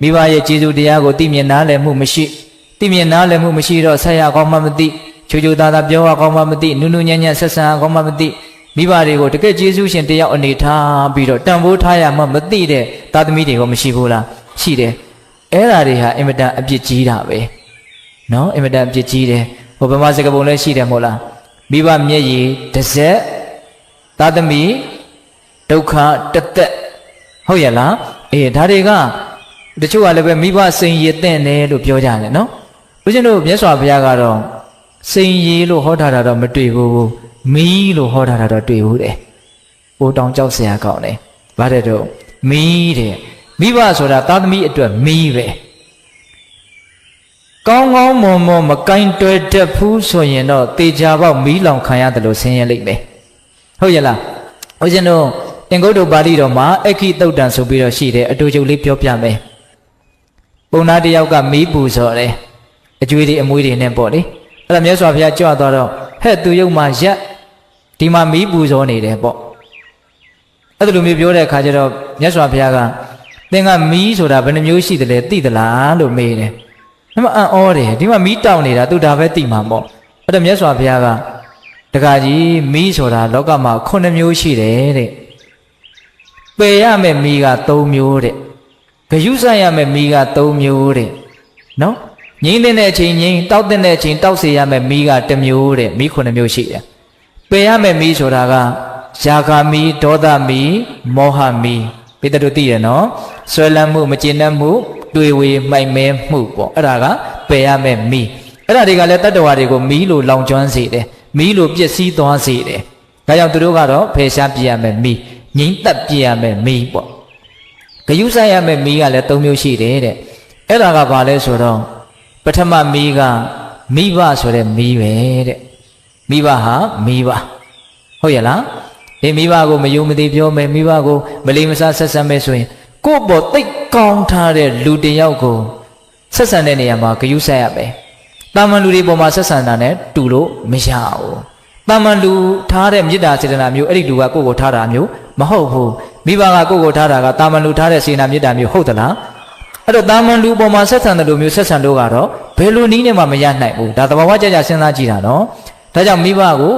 မိဘရဲ့ကျေးဇူးတရားကိုသိမြင်နားလည်မှုမရှိသိမြင်နားလည်မှုမရှိတော့ဆက်ရကောင်းမှမသိချိုချိုသားသားပြောရကောင်းမှမသိနုနုညံ့ညံ့ဆက်ဆံရကောင်းမှမသိမိဘတွေကိုတကယ်ကျေးဇူးရှင်တယောက်အနေထားပြီးတော့တန်ဖိုးထားရမှမသိတဲ့သားသမီးတွေကမရှိဘူးလားရှိတယ်အဲ့ဓာတွေဟာအင်မတန်အပြစ်ကြီးတာပဲနော်အင်မတန်အပြစ်ကြီးတယ်ဟိုဗမာစကားပုံလည်းရှိတယ်မဟုတ်လားမိဘမျက်ရည်တစ်စက်သားသမီးဒုက္ခတစ်သက်ဟုတ်ရဲ့လားအေးဒါတွေက တချို့ကလည်းပဲမိဘစိန်ရည်တဲ့တယ်လို့ပြောကြတယ်နော်ဦးဇင်းတို့မြတ်စွာဘုရားကတော့စိန်ရည်လို့ဟောထားတာတော့မတွေ့ဘူးမီးလို့ဟောထားတာတော့တွေ့ဘူးတဲ့ပိုးတောင်ကြောက်เสียကောင်းတယ်ဗါတဲ့တော့မီးတဲ့မိဘဆိုတာသားသမီးအတွက်မီးပဲကောင်းကောင်းမွန်မွန်မကင်တွယ်တတ်ဘူးဆိုရင်တော့တေချာပေါက်မီးလောင်ခံရတယ်လို့ဆင်းရဲလိမ့်မယ်ဟုတ်ရဲ့လားဦးဇင်းတို့အင်္ဂုတ္တပါဠိတော်မှာအခိတုတ်တန်ဆိုပြီးတော့ရှိတယ်အတူတူလေးပြောပြမယ် ပုံနာတစ်ယောက်ကမီးပူဇော်တယ်အကျွေးတွေအမွေးတွေနဲ့ပေါ့လေအဲ့ဒါမြတ်စွာဘုရားကြွသွားတော့ဟဲ့သူယုတ်မှာရက်ဒီမှာမီးပူဇော်နေတယ်ပေါ့အဲ့ဒါလိုမျိုးပြောတဲ့အခါကျတော့မြတ်စွာဘုရားကသင်ကမီးဆိုတာဘယ်နှမျိုးရှိတယ်လဲသိသလားလို့မေးတယ်။ဒါမှအံ့ဩတယ်ဒီမှာမီးတောက်နေတာသူဒါပဲသိမှာပေါ့အဲ့ဒါမြတ်စွာဘုရားကတခါကြီးမီးဆိုတာလောကမှာ9မျိုးရှိတယ်တဲ့ပယ်ရမယ့်မီးက3မျိုးတဲ့ ဂယုဆိုင်ရမယ့်မီးက3မျိုးတဲ့နော်ငိမ့်တဲ့အချိန်ငိမ့်တောက်တဲ့အချိန်တောက်စေရမယ့်မီးက1မျိုးတဲ့မီး9မျိုးရှိတယ်ပယ်ရမယ့်မီးဆိုတာကယာဂမီးဒေါသမီးမောဟမီးပိတ္တတို့သိရနော်ဆွဲလန်းမှုမကျေနပ်မှုတွေ့ဝေမှိုက်မဲမှုပေါ့အဲ့ဒါကပယ်ရမယ့်မီးအဲ့ဒါတွေကလည်းတတ္တဝါတွေကိုမီးလိုလောင်ကျွမ်းစေတယ်မီးလိုပျက်စီးသွားစေတယ်ဒါကြောင့်သူတို့ကတော့ဖယ်ရှားပြရမယ့်မီးငိမ့်သက်ပြရမယ့်မီးပေါ့ဂ ယုဆိုင်ရမယ့်မီးကလည်း၃မျိုးရှိတယ်တဲ့အဲ့ဒါကဘာလဲဆိုတော့ပထမမီးကမိဘဆိုတဲ့မီးပဲတဲ့မိဘဟာမိဘဟုတ်ရဲ့လားဒီမိဘကိုမယုံမသိပြောမယ်မိဘကိုမလိမစားဆက်ဆံမယ်ဆိုရင်ကိုယ့်ပေါ်တိတ်ကောင်းထားတဲ့လူတစ်ယောက်ကိုဆက်ဆံတဲ့နေရာမှာဂယုဆိုင်ရမယ်တာမန်လူတွေပေါ်မှာဆက်ဆံတာနဲ့တူလို့မရဘူးတာမန်လူထားတဲ့မေတ္တာစေတနာမျိုးအဲ့ဒီလူကကိုယ့်ကိုထားတာမျိုးမဟုတ်ဘူး မိဘကကိုယ့်ကိုထားတာကတာမန်လူထားတဲ့စေနာမေတ္တာမျိုးဟုတ်သလားအဲ့တော့တာမန်လူပေါ်မှာဆက်ဆံတယ်လို့မျိုးဆက်ဆံလို့ကတော့ဘယ်လိုနည်းနဲ့မှမရနိုင်ဘူးဒါသဘာဝကြကြစဉ်းစားကြည့်တာနော်ဒါကြောင့်မိဘကို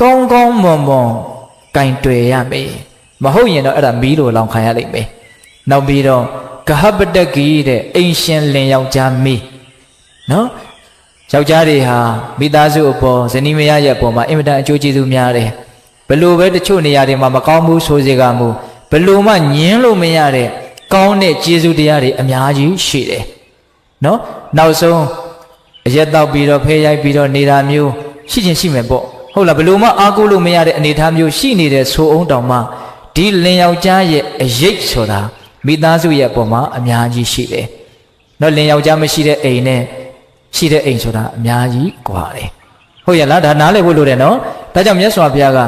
ကောင်းကောင်းမွန်မွန်ကင်တွယ်ရမယ်မဟုတ်ရင်တော့အဲ့ဒါမီးလိုလောင်ခံရလိမ့်မယ်နောက်ပြီးတော့ဂဟပတကီတဲ့အိမ်ရှင်လင်ယောက်ျားမီးနော်ယောက်ျားတွေဟာမိသားစုအပေါ်ဇနီးမယားရဲ့အပေါ်မှာအင်မတန်အကျိုးကျေးဇူးများတယ်ဘလို့ပဲတချို့နေရာတွေမှာမကောင်းဘူးဆိုစေကမူ ဘလို့မှညင်းလို့မရတဲ့ကောင်းတဲ့ကျေးဇူးတရားတွေအများကြီးရှိတယ်နော်နောက်ဆုံးအရက်တောက်ပြီးတော့ဖဲရိုက်ပြီးတော့နေတာမျိုးရှိချင်းရှိမယ်ပေါ့ဟုတ်လားဘလို့မှအားကိုးလို့မရတဲ့အနေအထားမျိုးရှိနေတဲ့ဆိုအောင်တောင်မှဒီလင်ယောက်ျားရဲ့အရေးဆိုတာမိသားစုရဲ့အပေါ်မှာအများကြီးရှိတယ်နော်လင်ယောက်ျားမရှိတဲ့အိမ်နဲ့ရှိတဲ့အိမ်ဆိုတာအများကြီးကွာတယ်ဟုတ်ရလားဒါနားလည်ဖို့လိုတယ်နော်ဒါကြောင့်မြတ်စွာဘုရားက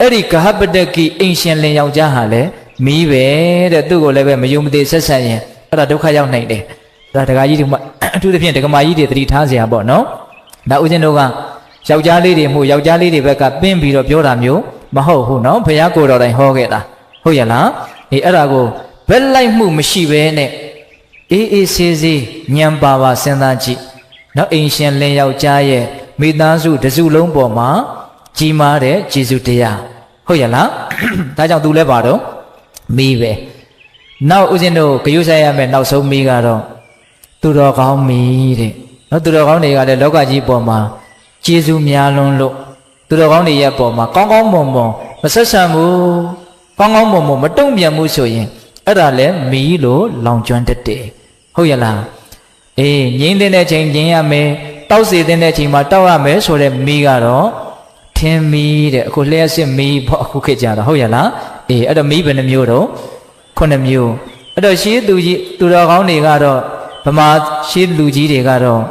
အဲ့ဒီကဟပတကိအိမ်ရှင်လင်ယောက်ျားဟာလည်း မီးပဲတဲ့သူ့ကိုလည်းပဲမယုံမသိဆက်ဆံရင်အဲ့ဒါဒုက္ခရောက်နိုင်တယ်ဒါဒကာကြီးတွေမှအထူးသဖြင့်ဒကမာကြီးတွေသတိထားစရာပေါ့နော်ဒါဦးဇင်းတို့ကယောက်ျားလေးတွေမှုယောက်ျားလေးတွေဘက်ကပင်းပြီးတော့ပြောတာမျိုးမဟုတ်ဘူးနော်ဘုရားကိုယ်တော်တိုင်ဟောခဲ့တာဟုတ်ရလားဒီအဲ့ဒါကိုဘက်လိုက်မှုမရှိဘဲနဲ့အေးအေးဆေးဆေးညံပါပါစဉ်းစားကြည့်နော်အိမ်ရှင်လင်ယောက်ျားရဲ့မိသားစုတစုလုံးပေါ်မှာကြီးမားတဲ့ဂျေစုတရားဟုတ်ရလားဒါကြောင့်သူလဲပါတော့ မီးပဲနောက်ဦးဇင်းတို့ဂယုဆိုင်ရမယ်နောက်ဆုံးမီးကတော့သူတော်ကောင်းမီးတဲ့နော်သူတော်ကောင်းတွေကလည်းလောကကြီးပေါ်မှာကျေးဇူးများလွန်းလို့သူတော်ကောင်းတွေရဲ့ပေါ်မှာကောင်းကောင်းမွန်မွန်မဆက်ဆံဘူးကောင်းကောင်းမွန်မွန်မတုံ့ပြန်မှုဆိုရင်အဲ့ဒါလည်းမီးလို့လောင်ကျွမ်းတတ်တယ်ဟုတ်ရလားအေးငိမ့်တဲ့ချိန်ငိမ့်ရမယ်တောက်စီတဲ့ချိန်မှာတောက်ရမယ်ဆိုတဲ့မီးကတော့ ထင်းမီးတဲ့အခုလျှက်စစ်မီးပေါ့အခုခေတ်ကြတာဟုတ်ရလားအေးအဲ့တော့မီးဘယ်နှမျိုးတော့ခုနှစ်မျိုးအဲ့တော့ရှေးသူကြီးသူတော်ကောင်းတွေကတော့ဗမာရှေးလူကြီးတွေကတော့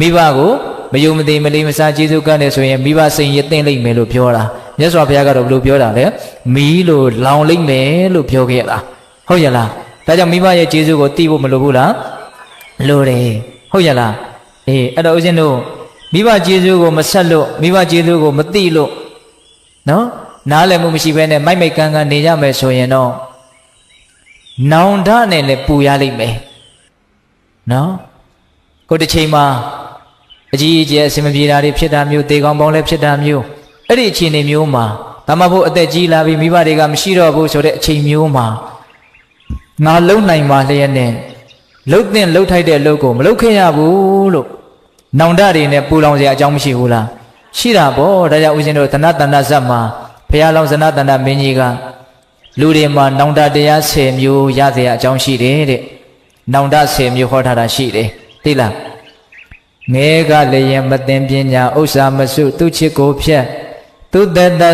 မိဘကိုမယုံမသိမလေးမစားကျေးဇူးကမ်းတယ်ဆိုရင်မိဘစိန်ရသိမ့်လိမ့်မယ်လို့ပြောတာမြတ်စွာဘုရားကတော့ဘယ်လိုပြောတာလဲမီးလို့လောင်လိမ့်မယ်လို့ပြောခဲ့တာဟုတ်ရလားဒါကြောင့်မိဘရဲ့ကျေးဇူးကိုသိဖို့မလိုဘူးလားလိုတယ်ဟုတ်ရလားအေးအဲ့တော့ဦးဇင်းတို့ မိဘကျေးဇူးကိုမဆက်လို့မိဘကျေးဇူးကိုမသိလို့နော်နားလည်မှုမရှိဘဲနဲ့မိုက်မိုက်ကန်းကန်းနေကြမယ်ဆိုရင်တော့နောင်တနဲ့လည်းပူရလိမ့်မယ်နော်ကိုတစ်ချိန်မှာအကြီးအကျယ်အစင်မပြေတာတွေဖြစ်တာမျိုးတေကောင်းပေါင်းလည်းဖြစ်တာမျိုးအဲ့ဒီအခြေအနေမျိုးမှာဒါမှမဟုတ်အသက်ကြီးလာပြီးမိဘတွေကမရှိတော့ဘူးဆိုတဲ့အချိန်မျိုးမှာငါလုံနိုင်ပါလျက်နဲ့လှုပ်တဲ့လှုပ်ထိုက်တဲ့အလုပ်ကိုမလုပ်ခဲ့ရဘူးလို့ နောင်တတွေနဲ့ပူလောင်စရာအကြောင်းမရှိဘူးလားရှိတာပေါ့ဒါကြောင့်ဦးဇင်းတို့သနတန္တဇတ်မှာဘုရားလောင်းဇနတန္တမင်းကြီးကလူတွေမှာနောင်တတရား10မျိုးရစရာအကြောင်းရှိတယ်တဲ့နောင်တ10မျိုးဟောထားတာရှိတယ်သိလားငဲကလည်းရင်မသိပညာဥစ္စာမစုသူချစ်ကိုဖြတ်သူတတသ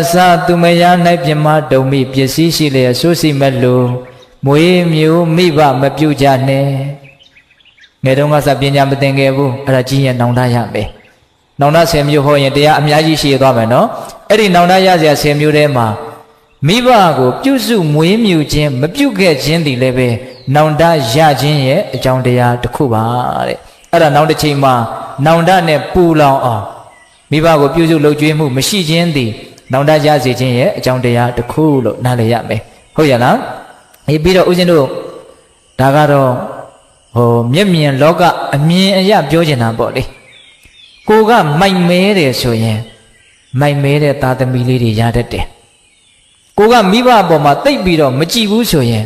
သူမယား၌ပြမတုံမိပစ္စည်းရှိလျက်ဆိုးစီမလို့မွေးမျိုးမိဘမပြုတ်ကြနဲ့ ငယ်တုန်းကစပညာမသိခဲ့ဘူးအဲ့ဒါကြီးရင်နောင်တရမယ်နောင်တ10မျိုးဟောရင်တရားအများကြီးရှိရသွားမယ်နော်အဲ့ဒီနောင်တရစရာ10မျိုးထဲမှာမိဘကိုပြုစုမွေးမြူခြင်းမပြုတ်ခဲ့ခြင်းဒီလည်းပဲနောင်တရခြင်းရဲ့အကြောင်းတရားတစ်ခုပါတဲ့အဲ့ဒါနောက်တစ်ချိန်မှာနောင်တနဲ့ပူလောင်အောင်မိဘကိုပြုစုလုပ်ကျွေးမှုမရှိခြင်းသည်နောင်တရစေခြင်းရဲ့အကြောင်းတရားတစ်ခုလို့နားလည်ရမယ်ဟုတ်ရလားဒီပြီးတော့ဦးဇင်းတို့ဒါကတော့ ဟိုမျက်မြင်လောကအမြင်အရပြောချင်တာပေါ့လေကိုကမိုက်မဲတယ်ဆိုရင်မိုက်မဲတဲ့သားသမီးလေးတွေရတတ်တယ်ကိုကမိဘအပေါ်မှာတိတ်ပြီးတော့မကြည့်ဘူးဆိုရင်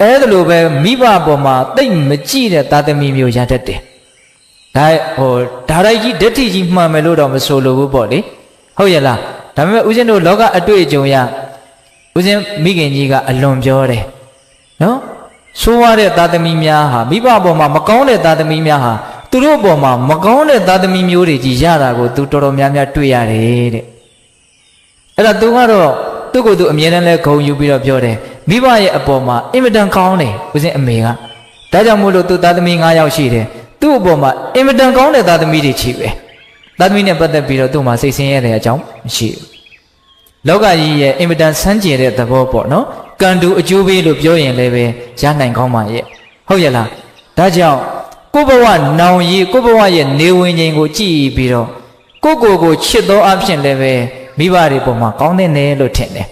အဲ့ဒါလိုပဲမိဘအပေါ်မှာတိတ်မကြည့်တဲ့သားသမီးမျိုးရတတ်တယ်ဒါဟိုဒါရိုက်ကြီးဓာတ်ထိကြီးမှန်မယ်လို့တော့မဆိုလိုဘူးပေါ့လေဟုတ်ရဲ့လားဒါပေမဲ့ဦးဇင်းတို့လောကအတွေ့အကြုံရဦးဇင်းမိခင်ကြီးကအလွန်ပြောတယ်နော် ဆိုးရတဲ့သားသမီးများဟာမိဘအပေါ်မှာမကောင်းတဲ့သားသမီးများဟာသူတို့အပေါ်မှာမကောင်းတဲ့သားသမီးမျိုးတွေကြီးရတာကိုသူတော်တော်များများတွေ့ရတယ်တဲ့အဲ့ဒါသူကတော့သူ့ကိုယ်သူအမြဲတမ်းလဲဂုံယူပြီးတော့ပြောတယ်မိဘရဲ့အပေါ်မှာအင်မတန်ကောင်းတယ်ဦးဇင်းအမေကဒါကြောင့်မို့လို့သူသားသမီး9ယောက်ရှိတယ်သူ့အပေါ်မှာအင်မတန်ကောင်းတဲ့သားသမီးတွေချီပဲသားသမီးနဲ့ပတ်သက်ပြီးတော့သူ့မှာစိတ်ဆင်းရဲတဲ့အကြောင်းမရှိဘူးလောကကြီးရဲ့အင်မတန်ဆန်းကျင်တဲ့သဘောပေါ့နော် ကံတူအကျိုးပေးလို့ပြောရင်လည်းပဲရနိုင်ကောင်းပါရဲ့ဟုတ်ရဲ့လားဒါကြောင့်ကိုယ့်ဘဝနောင်ရည်ကိုယ့်ဘဝရဲ့နေဝင်ချိန်ကိုကြည့်ပြီးတော့ကိုယ့်ကိုယ်ကိုချစ်သောအဖြစ်လည်းပဲမိဘတွေပေါ်မှာကောင်းတဲ့နယ်လို့ထင်တယ်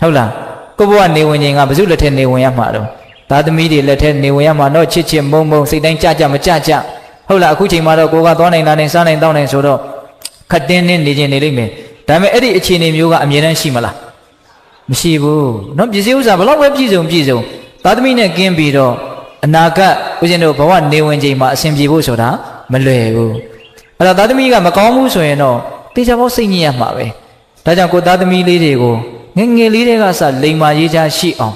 ဟုတ်လားကိုယ့်ဘဝနေဝင်ချိန်ကဘယ်သူလက်ထက်နေဝင်ရမှာတော့သားသမီးတွေလက်ထက်နေဝင်ရမှာတော့ချစ်ချစ်မုံမုံစိတ်တိုင်းကြကြမကြကြဟုတ်လားအခုချိန်မှာတော့ကိုကသွားနိုင်လာနိုင်စားနိုင်တောင်းနိုင်ဆိုတော့ခတ်တင်းနဲ့နေခြင်းနေလိမ့်မယ်ဒါပေမဲ့အဲ့ဒီအခြေအနေမျိုးကအမြဲတမ်းရှိမလား မရှိဘူးเนาะပစ္စည်းဥစ္စာဘလောက်ပဲပြည့်စုံပြည့်စုံသားသမီးနဲ့ကင်းပြီးတော့အနာဂတ်ဦးဇင်းတို့ဘဝနေဝင်ချိန်မှာအဆင်ပြေဖို့ဆိုတာမလွယ်ဘူးအဲ့တော့သားသမီးကမကောင်းဘူးဆိုရင်တော့တေချာပေါစိတ်ညစ်ရမှာပဲဒါကြောင့်ကိုသားသမီးလေးတွေကိုငငယ်လေးတွေကစလိမ်မာရေးချရှိအောင်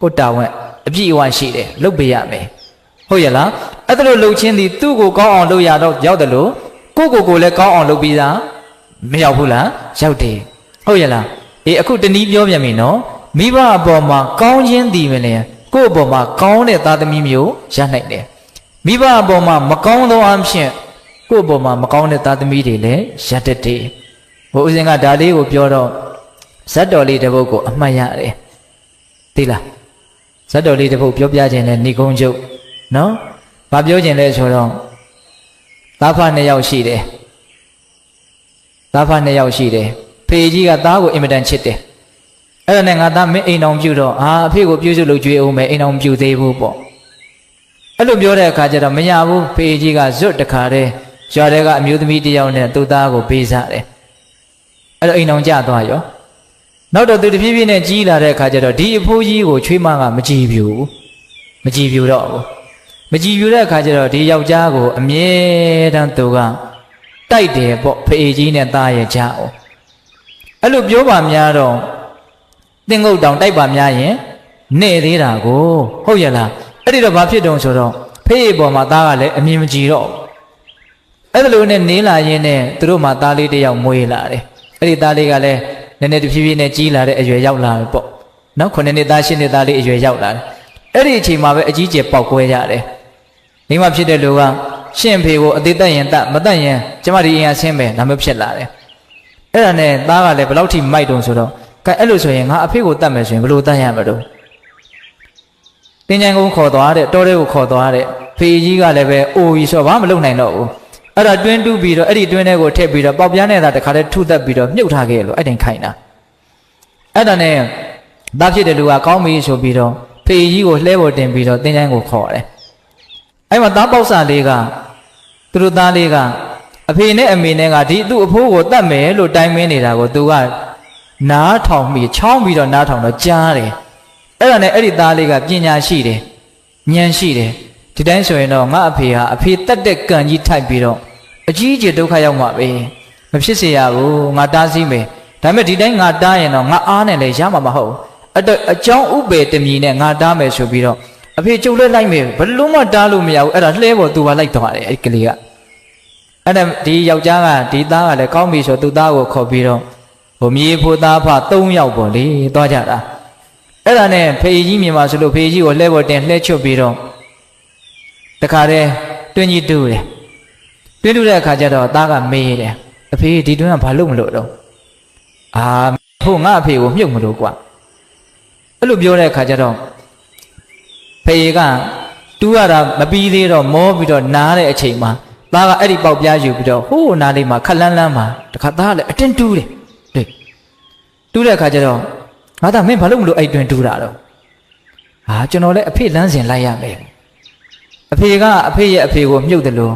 ကိုတာဝန်အပြည့်အဝရှိတယ်လုပ်ပေးရမယ်ဟုတ်ရဲ့လားအဲ့ဒါလို့လှုပ်ချင်းသည်သူ့ကိုကောင်းအောင်လုပ်ရတော့ရောက်တယ်လို့ကိုကိုကိုလည်းကောင်းအောင်လုပ်ပြီးသားမရောက်ဘူးလားရောက်တယ်ဟုတ်ရဲ့လား အေးအခုတနည်းပြောပြန်ပြီနော်မိဘအပေါ်မှာကောင်းခြင်းသည်မလဲကိုယ့်အပေါ်မှာကောင်းတဲ့သားသမီးမျိုးရနိုင်တယ်မိဘအပေါ်မှာမကောင်းသောအဖြစ်ကိုယ့်အပေါ်မှာမကောင်းတဲ့သားသမီးတွေလည်းရတတ်တယ်ဘုရားဦးဇင်ကဒါလေးကိုပြောတော့ဇတ်တော်လေးတစ်ပုဒ်ကိုအမှတ်ရတယ်သိလားဇတ်တော်လေးတစ်ပုဒ်ပြောပြခြင်းနဲ့ဏိကုံးချုပ်နော်ဘာပြောခြင်းလဲဆိုတော့သားဖနှစ်ယောက်ရှိတယ်သားဖနှစ်ယောက်ရှိတယ် ဖေကြီးကသားကိုအင်မတန်ချစ်တယ်အဲ့ဒါနဲ့ငါသားမင်းအိမ်အောင်ပြုတော့အာအဖေကိုပြုစုလုပ်ကြွေးအောင်မယ်အိမ်အောင်ပြုသေးဘူးပေါ့အဲ့လိုပြောတဲ့အခါကျတော့မရဘူးဖေကြီးကဇွတ်တခါတည်းရွာထဲကအမျိုးသမီးတစ်ယောက်နဲ့သူ့သားကိုပေးစားတယ်အဲ့တော့အိမ်အောင်ကြသွားရောနောက်တော့သူတဖြည်းဖြည်းနဲ့ကြီးလာတဲ့အခါကျတော့ဒီအဖိုးကြီးကိုချွေးမကမကြည်ပြူမကြည်ပြူတော့ဘူးမကြည်ပြူတဲ့အခါကျတော့ဒီယောက်ျားကိုအမြဲတမ်းသူကတိုက်တယ်ပေါ့ဖေကြီးနဲ့သားရဲ့ကြားအောင် အဲ့လိုပြောပါများတော့တင်ငုတ်တောင်တိုက်ပါများရင်နေသေးတာကိုဟုတ်ရဲ့လားအဲ့ဒီတော့ဘာဖြစ်တုံဆိုတော့ဖေးပေါ်မှာသားကလည်းအမြင်မကြည်တော့အဲ့ဒါလိုနဲ့နေလာရင်းနဲ့သူတို့မှသားလေးတစ်ယောက်မွေးလာတယ်အဲ့ဒီသားလေးကလည်းနည်းနည်းတဖြည်းဖြည်းနဲ့ကြီးလာတဲ့အရွယ်ရောက်လာပြီပေါ့နော်ခုနှစ်နှစ်သားရှစ်နှစ်သားလေးအရွယ်ရောက်လာတယ်အဲ့ဒီအချိန်မှာပဲအကြီးကျယ်ပေါက်ကွဲရတယ်မိမဖြစ်တဲ့လူကရှင့်ဖေကိုအသေးသက်ရင်တတ်မတတ်ရင်ကျမဒီအင်အားဆင်းပဲဒါမျိုးဖြစ်လာတယ် အဲ့ဒါနဲ့သားကလည်းဘယ်လောက်ထိမိုက်တုံဆိုတော့ကဲအဲ့လိုဆိုရင်ငါအဖေကိုတတ်မယ်ဆိုရင်ဘယ်လိုတတ်ရမလို့တင်ကြံကုန်းခေါ်သွားတဲ့တောထဲကိုခေါ်သွားတဲ့ဖေကြီးကလည်းပဲအိုကြီးဆိုဘာမှမလုပ်နိုင်တော့ဘူးအဲ့ဒါတွင်းတူးပြီးတော့အဲ့ဒီတွင်းထဲကိုထည့်ပြီးတော့ပေါက်ပြားနဲ့သာတခါတည်းထုသက်ပြီးတော့မြုပ်ထားခဲ့လို့အဲ့တိုင်ခိုင်းတာအဲ့ဒါနဲ့သားဖြစ်တဲ့လူကကောင်းပြီဆိုပြီးတော့ဖေကြီးကိုလှဲပေါ်တင်ပြီးတော့တင်းချိုင်းကိုခေါ်တယ်အဲ့မှာသားပေါက်စာလေးကသူတို့သားလေးက အဖေနဲ့အမေနဲ့ကဒီသူ့အဖိုးကိုတတ်မယ်လို့တိုင်မင်းနေတာကိုသူကနားထောင်ပြီးချောင်းပြီးတော့နားထောင်တော့ကြားတယ်အဲ့ဒါနဲ့အဲ့ဒီသားလေးကပညာရှိတယ်ဉာဏ်ရှိတယ်ဒီတိုင်းဆိုရင်တော့ငါအဖေဟာအဖေတတ်တဲ့ကံကြီးထိုက်ပြီးတော့အကြီးအကျယ်ဒုက္ခရောက်မှာပဲမဖြစ်စေရဘူးငါတားဆီးမယ်ဒါပေမဲ့ဒီတိုင်းငါတားရင်တော့ငါအားနဲ့လည်းရမှာမဟုတ်ဘူးအဲ့တော့အကြောင်းဥပေတမီနဲ့ငါတားမယ်ဆိုပြီးတော့အဖေကျုပ်လည်းလိုက်မယ်ဘယ်လို့မှတားလို့မရဘူးအဲ့ဒါလှဲပေါ်သူကလိုက်သွားတယ်အဲ့ဒီကလေးက အဲ့ဒါဒီယောက်ျားကဒီသားကလည်းကောင်းပြီဆိုသူသားကိုခေါ်ပြီးတော့ဟိုမြေဖို့သားဖ၃ယောက်ပေါ့လေသွားကြတာအဲ့ဒါနဲ့ဖေကြီးမြင်ပါဆိုလို့ဖေကြီးကိုလှဲပေါ်တင်လှဲချွတ်ပြီးတော့တခါတည်းတွင်းကြီးတူးတယ်တွင်းတူးတဲ့အခါကျတော့သားကမေးတယ်အဖေဒီတွင်းကဘာလို့မလို့တော့အာဖို့ငါအဖေကိုမြုပ်မလို့ကွာအဲ့လိုပြောတဲ့အခါကျတော့ဖေကတူးရတာမပြီးသေးတော့မောပြီးတော့နားတဲ့အချိန်မှာ သားကအဲ့ဒီပေါက်ပြားယူပြီးတော့ဟိုးနားလေးမှာခက်လန်းလန်းမှာတခါသားကလည်းအတင်းတူးတယ်လေတူးတဲ့အခါကျတော့ငါသားမင်းဘာလို့မလို့အဲ့တွင်တူးတာတော့ဟာကျွန်တော်လည်းအဖေလမ်းစဉ်လိုက်ရမယ်အဖေကအဖေရဲ့အဖေကိုမြုပ်တယ်လို့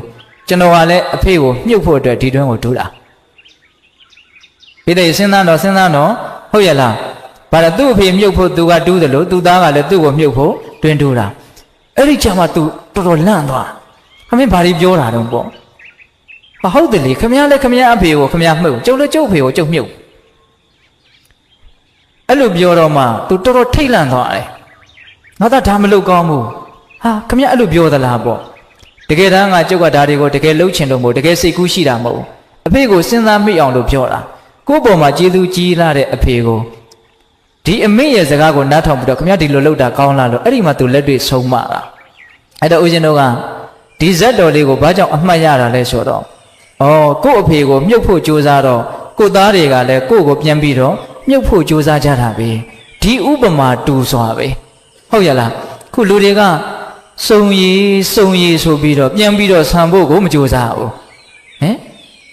ကျွန်တော်ကလည်းအဖေကိုမြုပ်ဖို့အတွက်ဒီတွင်ကိုတူးတာဒီတဲ့စဉ်းစားတော့စဉ်းစားတော့ဟုတ်ရဲ့လားဘာလဲသူ့အဖေမြုပ်ဖို့သူကတူးတယ်လို့သူသားကလည်းသူ့ကိုမြုပ်ဖို့တွင်တူးတာအဲ့ဒီကြမှာ तू တော်တော်လန့်သွားခ မင်းဘာတွေပြောတာတော့ပေါ့မဟုတ်တယ်လေခမရလည်းခမရအဖေကိုခမရမှုတ်ကျုပ်လည်းကျုပ်ဖေကိုကျုပ်မြုပ်အဲ့လိုပြောတော့မှ तू တော်တော်ထိတ်လန့်သွားတယ်ငါသားဒါမလုပ်ကောင်းဘူးဟာခမရအဲ့လိုပြောသလားပေါ့တကယ်တမ်းကကျုပ်ကဒါတွေကိုတကယ်လှုပ်ချင်လို့မို့တကယ်စိတ်ကူးရှိတာမဟုတ်အဖေကိုစဉ်းစားမိအောင်လို့ပြောတာကိုယ့်ပေါ်မှာကျေးဇူးကြီးလာတဲ့အဖေကိုဒီအမေရဲ့စကားကိုနားထောင်ပြီးတော့ခမရဒီလိုလုပ်တာကောင်းလားလို့အဲ့ဒီမှာ तू လက်တွေ့ဆုံးမတာအဲ့တော့ဦးဇင်းတို့က ဒီဇက်တော်လေးကိုဘာကြောင့်အမှတ်ရတာလဲဆိုတော့ဩကို့အဖေကိုမြုပ်ဖို့ကြိုးစားတော့ကို့သားတွေကလည်းကို့ကိုပြန်ပြီးတော့မြုပ်ဖို့ကြိုးစားကြတာပဲဒီဥပမာတူစွာပဲဟုတ်ရလားခုလူတွေကစုံရည်စုံရည်ဆိုပြီးတော့ပြန်ပြီးတော့ဆံဖို့ကိုမကြိုးစားဘူးဟမ်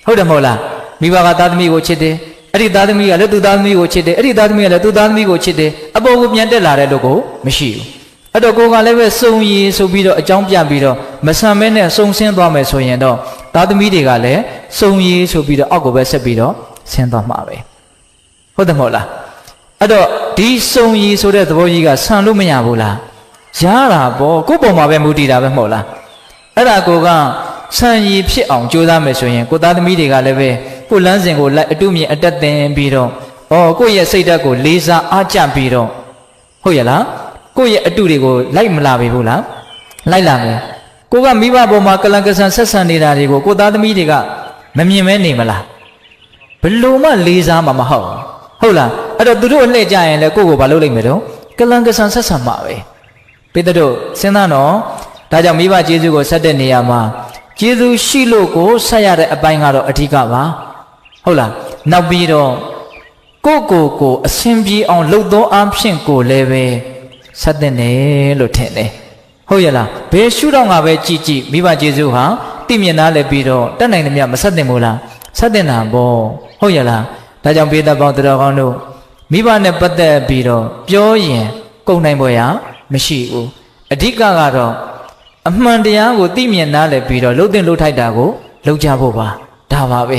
ဟုတ်တယ်မဟုတ်လားမိဘကသားသမီးကိုချစ်တယ်အဲ့ဒီသားသမီးကလည်းသူ့သားသမီးကိုချစ်တယ်အဲ့ဒီသားသမီးကလည်းသူ့သားသမီးကိုချစ်တယ်အပေါ်ကိုပြန်တက်လာတဲ့လို့ကိုမရှိဘူး အဲ့တော့ကိုကလည်းပဲစုံရည်ဆိုပြီးတော့အကြောင်းပြပြီးတော့မဆန်မဲနဲ့စုံဆင်းသွားမယ်ဆိုရင်တော့သားသမီးတွေကလည်းစုံရည်ဆိုပြီးတော့အောက်ကိုပဲဆက်ပြီးတော့ဆင်းသွားမှာပဲဟုတ်တယ်မဟုတ်လားအဲ့တော့ဒီစုံရည်ဆိုတဲ့သဘောကြီးကဆန်လို့မရဘူးလားရတာပေါ့ကိုယ့်ပုံမှာပဲမူတည်တာပဲမဟုတ်လားအဲ့ဒါကိုကဆန်ရည်ဖြစ်အောင်ကြိုးစားမယ်ဆိုရင်ကိုသားသမီးတွေကလည်းပဲကိုလမ်းစဉ်ကိုလိုက်အတုမြင်အတက်သင်ပြီးတော့ဩကိုယ့်ရဲ့စိတ်ဓာတ်ကိုလေးစားအားကျပြီးတော့ဟုတ်ရလား ကိုယ့်ရဲ့အတုတွေကိုလိုက်မလာပြီဘူးလားလိုက်လာမယ်ကိုကမိဘပေါ်မှာကလန်ကဆန်ဆက်ဆံနေတာတွေကိုကိုသားသမီးတွေကမမြင်မဲနေမလားဘလို့မှလေးစားမှာမဟုတ်ဟုတ်လားအဲ့တော့သူတို့အလှည့်ကြရင်လည်းကိုယ့်ကိုဘာလုပ်လိုက်မလို့ကလန်ကဆန်ဆက်ဆံမှာပဲပိတ္တတို့စဉ်းစားတော့ဒါကြောင့်မိဘကျေးဇူးကိုဆက်တဲ့နေရာမှာကျေးဇူးရှိလို့ကိုဆက်ရတဲ့အပိုင်းကတော့အဓိကပါဟုတ်လားနောက်ပြီးတော့ကိုကိုကိုအစဉ်ပြေအောင်လှုပ်သောအဖြစ်ကိုလည်းပဲ ဆက်တဲ့နေလို့ထင်တယ်ဟုတ်ရဲ့လားဘယ်ရှုတော့ငါပဲကြည်ကြည်မိဘကျေးဇူးဟာတိမြင်သားလည်းပြီးတော့တက်နိုင်တယ်မြမဆက်တင်မို့လားဆက်တင်တာပေါ့ဟုတ်ရဲ့လားဒါကြောင့်ပေးသက်ပေါင်းတော်ကောင်းတို့မိဘနဲ့ပတ်သက်ပြီးတော့ပြောရင်ကုန်နိုင်ပေါ်ရမရှိဘူးအဓိကကတော့အမှန်တရားကိုသိမြင်နားလည်ပြီးတော့လှုပ်တင်လှုပ်ထိုက်တာကိုလှုပ်ကြဖို့ပါဒါပါပဲ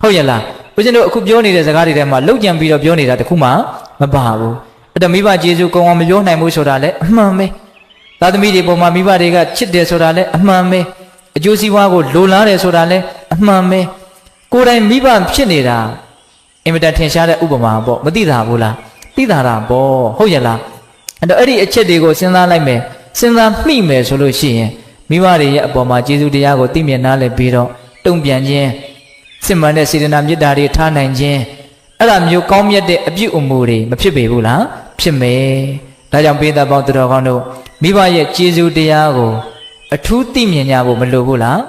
ဟုတ်ရဲ့လားဦးဇင်းတို့အခုပြောနေတဲ့စကားတွေထဲမှာလှုပ်ကြံပြီးတော့ပြောနေတာတခုမှမပါဘူး အဲ့တော့မိဘကျေးဇူးကောင်းအောင်မပြောနိုင်ဘူးဆိုတာလည်းအမှန်ပဲသာသမီတွေပေါ်မှာမိဘတွေကချစ်တယ်ဆိုတာလည်းအမှန်ပဲအကျိုးစီးပွားကိုလိုလားတယ်ဆိုတာလည်းအမှန်ပဲကိုယ်တိုင်မိဘဖြစ်နေတာအင်မတန်ထင်ရှားတဲ့ဥပမာပေါ့မသိတာဘူးလားသိတာတာပေါ့ဟုတ်ရဲ့လားအဲ့တော့အဲ့ဒီအချက်တွေကိုစဉ်းစားလိုက်မယ်စဉ်းစားမိမယ်ဆိုလို့ရှိရင်မိဘတွေရဲ့အပေါ်မှာကျေးဇူးတရားကိုသိမြင်နားလည်ပြီးတော့တုံ့ပြန်ခြင်းစစ်မှန်တဲ့စေတနာမေတ္တာတွေထားနိုင်ခြင်းအဲ့ဒါမျိုးကောင်းမြတ်တဲ့အပြုအမူတွေမဖြစ်ပေဘူးလား ဖြစ်မယ်ဒါကြောင့်ပေးသက်ပေါင်းသူတော်ကောင်းတို့မိဘရဲ့ကျေးဇူးတရားကိုအထူးသိမြင်ကြဖို့မလိုဘူးလား